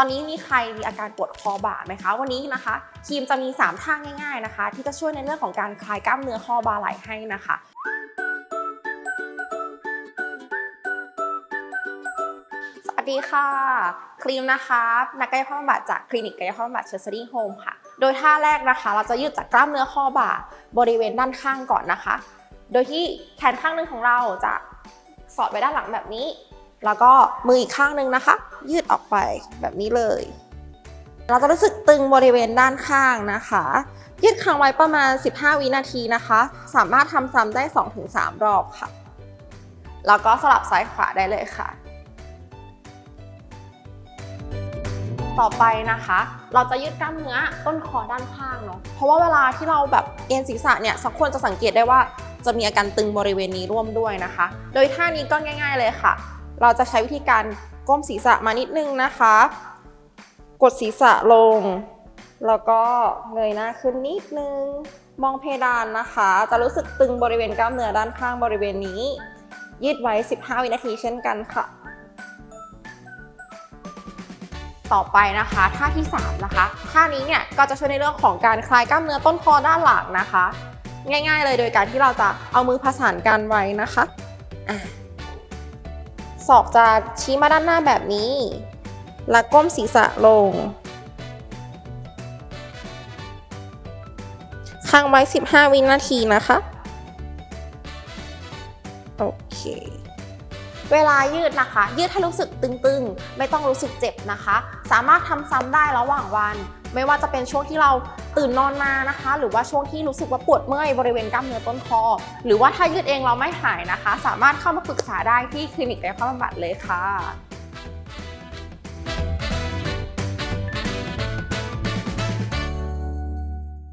ตอนนี้มีใครมีอาการปวดคอบ่าไหมคะ วันนี้นะคะครีมจะมี 3ท่าง่าย ๆนะคะ ที่จะช่วยในเรื่องของการคลายกล้ามเนื้อข้อบ่าไหล่ให้นะคะสวัสดีค่ะ ครีมนะคะนักกายภาพบำบัดจากคลินิกกายภาพบำบัดเชอร์ซรี่โฮมค่ะ โดยท่าแรกนะคะ เราจะยืดจากกล้ามเนื้อข้อบ่าบริเวณด้านข้างก่อนนะคะ โดยที่แขนข้างหนึ่งของเราจะสอดไว้ด้านหลังแบบนี้ แล้วก็มืออีกข้างหนึ่งนะคะ ยืดออกไปแบบนี้เลย เราจะรู้สึกตึงบริเวณด้านข้างนะคะ ยืดค้างไว้ประมาณ 15 วินาทีนะคะ สามารถทำซ้ำได้ 2-3 รอบค่ะ แล้วก็สลับซ้ายขวาได้เลยค่ะ ต่อไปนะคะ เราจะยืดกล้ามเนื้อต้นคอด้านข้างเนาะ เพราะว่าเวลาที่เราแบบเอ็นศีรษะเนี่ยสักคนจะสังเกตได้ว่าจะมีอาการตึงบริเวณนี้ร่วมด้วยนะคะ โดยท่านี้ก็ง่าย ๆเลยค่ะ เราจะใช้วิธีการก้มศีรษะมานิดนึงนะคะ กดศีรษะลง แล้วก็เงยหน้าขึ้นนิดนึง มองเพดานนะคะ จะรู้สึกตึงบริเวณกล้ามเนื้อด้านข้างบริเวณนี้ ยืดไว้ 15 วินาทีเช่นกันค่ะ ต่อไปนะคะท่าที่ 3 นะคะ ท่านี้เนี่ยก็จะช่วยในเรื่องของการคลายกล้ามเนื้อต้นคอด้านหลังนะคะ ง่าย ๆ เลยโดยการที่เราจะเอามือผสานกันไว้นะคะอะ ศอกจะชี้มาด้านหน้าแบบนี้ แล้วก้มศีรษะลง ค้างไว้ 15 วินาทีนะคะ โอเคเวลายืดนะคะ ยืดให้รู้สึกตึงๆ ไม่ต้องรู้สึกเจ็บนะคะ สามารถทำซ้ำได้ระหว่างวัน ไม่ว่าจะเป็นช่วงที่เราตื่นนอนมานะคะ หรือว่าช่วงที่รู้สึกว่าปวดเมื่อยบริเวณกล้ามเนื้อต้นคอ หรือว่าถ้ายืดเองเราไม่หายนะคะ สามารถเข้ามาปรึกษาได้ที่คลินิกกายภาพบำบัดเลยค่ะ